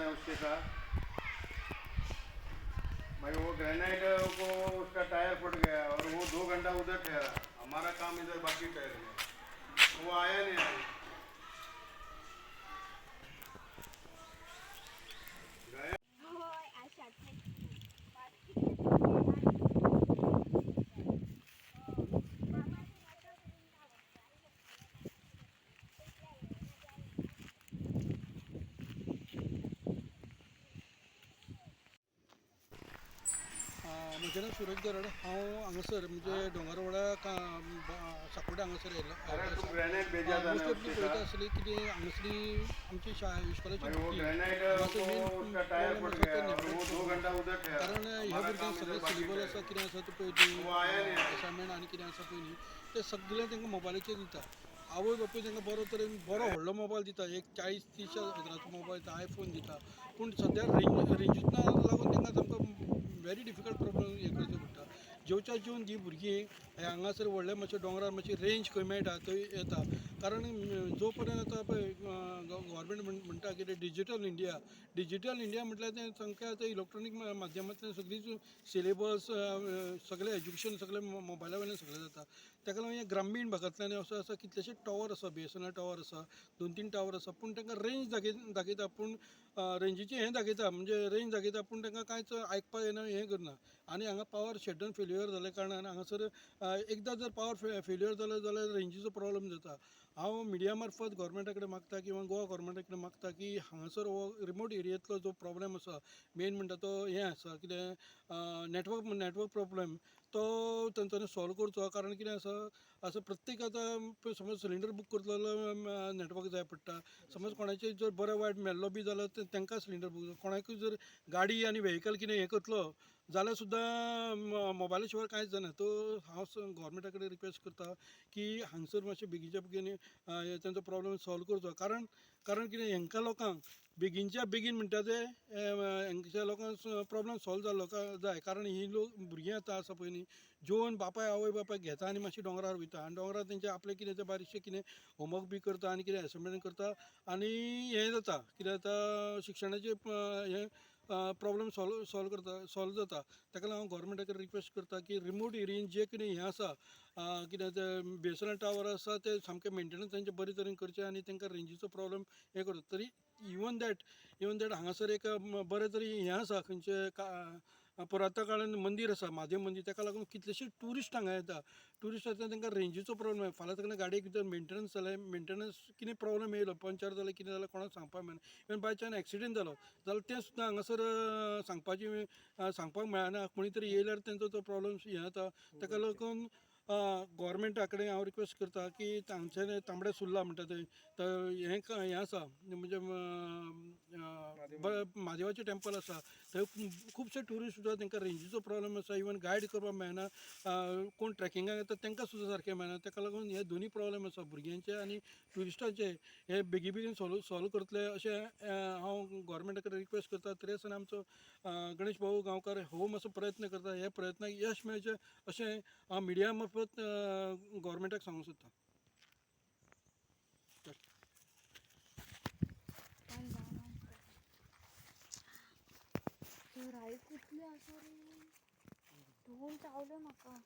है उसके साथ भाई वो ग्रेनाइट को उसका टायर फट गया और वो दो घंटा उधर ठहरा. हमारा काम इधर बाकी ठहर गया. वो आया नहीं आया म्हजें नांव सुरेश गरड हांव हांगासर म्हणजे डोंगरवाडा का साकोडे हांगासर तू येयलो मोस्ट ती पळयता आसली कितें हांगासरी आमची शाळा इश्कोलाची को तो कारण ह्या भुरग्यांक सगळें सिलेबल ठहर आसा. कितें आसा तें पळय आया. असायनमेंट आनी कितें आसा पळय न्ही तें सगळें तांकां मोबायलाचेर दिता आवय बापूय तांकां बरो तरेन बरो व्हडलो मोबायल दिता एक चाळीस तीस हजाराचो मोबायल दिता आयफोन दिता पूण सद्या रेंज रेंजीच ना लागून तांकां सामको व्हेरी डिफिकल्ट प्रॉब्लम हे करचो पडटा जेवच्या जेवन जी भुरगीं हांगासर व्हडल्या मातशें दोंगरार मातशी रेंज खंय मेळटा थंय येता. कारण जो पर्यंत आतां पळय कितें डिजिटल इंडिया डिजिटल इंडिया म्हटल्यार तें सामकें आतां इलेक्ट्रॉनीक माध्यमांतल्यान सगळीच सिलेबस सगळें एज्युकेशन सगळें मोबायला वयल्यान सगळें जाता. ताका लागून हे ग्रामीण भागांतल्यान असो आसा कितलेशेच टॉवर आसा B S N L tower आसा दोन तीन टॉवर आसा पूण तांकां रेंज दाखय दाखयता पूण रेंजीचें हें दाखयता म्हणजे रेंज दाखयता पूण तांकां कांयच आयकपाक येना हें करना आनी हांगा पावर शेड्यूल फेल्युअर जाल्या कारणान हांगासर एकदां जर पावर फेल्युअर जालो जाल्यार रेंजीचो प्रॉब्लम जाता. हांव मिडिया मार्फत गोवोरमेंटा कडेन मागता किंवा गोवा गोवोरमेंटा कडेन मागता की हांगासर हो रिमोट एरियेंतलो जो प्रॉब्लेम आसा मेन म्हणटा तो हें आसा कितें नेटवर्क नेटवर्क प्रॉब्लेम तो तेंच्यांनी सॉल्व करचो कारण कितें आसा असं प्रत्येक आतां समज सिलिंडर बूक करतलो जाल्यार नेटवर्क जाय पडटा समज कोणाचें जर बरें वायट मेल्लो बी जाल्यार ते- तांकां सिलिंडर बूक कोणाकूय जर गाडी आनी वेहिकल कितें हें करतलो जाल्यार सुद्दां मोबायला शिवाय कांयच जायना तो हांव गोवोरमेंटा कडेन रिक्वेस्ट करता की हांगसर मातशें बेगीच्या बेगीन तेंचो प्रॉब्लेम सॉल्व करचो कारण कारण कितें हेंकां लोकांक बेगीनच्या बेगीन म्हणटा ते हांगच्या लोकांक प्रोब्लम सॉल्व जाल्लो जाय. कारण ही लोक भुरगीं आतां आसा पळय न्ही जेवन बापाय आवय बापाय घेता आनी मातशी दोंगरार वयता आनी डोंगरार तेंचे आपलें कितें तें बारीकशें कितें होमवर्क बी करता आनी कितें एसायनमेंट करता. आनी हें जाता कितें जाता शिक्षणाचें हें प्रॉब्लम सॉल्व सॉल्व करता सॉल्व जाता. ताका लागून हांव गोवोरमेंटा कडेन रिक्वेस्ट करता की रिमोट एरियेन जे कितें हें आसा कितें तें बी टावर आसा ते सामकें मेंटेनन्स तेंचे बरे तरेन करचें आनी तांकां रेंजीचो प्रॉब्लम हें करता तरी इवन दॅट इवन दॅट हांगासर एक बरें तरी हें आसा खंयचें का पुरातन काळान मंदीर आसा म्हादेव मंदीर ताका लागून कितलेशेच टुरिस्ट हांगा येता टुरिस्ट येता तांकां रेंजीचो प्रॉब्लेम फाल्यां तकलें गाडयेक जर मेंटेनन्स जालें मेंटेनन्स कितें प्रॉब्लम येयलो पंचर जालें कितें जालें कोणाक सांगपाक मेळना इवन बाय चान्स एक्सिडेंट जालो जाल्यार तें सुद्दां हांगासर सांगपाची सांगपाक मेळना कोणी तरी येयल्यार तेंचो तो प्रॉब्लम हें जाता ताका लागून गोवोरमेंटा कडेन हांव रिक्वेस्ट करता की तांचे तांबडे सुर्ला म्हणटा थंय तर हें हें आसा म्हणजे म्हादेवाचें टॅम्पल आसा थंय खुबशे ट्युरिस्ट सुद्दां तांकां रेंजीचो प्रॉब्लम आसा इवन गायड करपाक मेळना. कोण ट्रॅकिंगाक येता तांकां सुद्दां सारकें मेळना. ताका लागून हे दोनी प्रॉब्लेम आसा भुरग्यांचे आनी ट्युरिस्टांचे हे बेगी बेगीन सॉल्व सॉल्व करतले अशें हांव गोवोरमेंटा कडेन रिक्वेस्ट करता. तरी आमचो गणेश भाऊ गांवकार हो मातसो प्रयत्न करता. हे प्रयत्नाक यश मेळचें अशें हांव मिडिया मार्फत गोवोरमेंटाक सांगूंक सोदता राई कुठली आसा रे? धुवून चावले म्हाका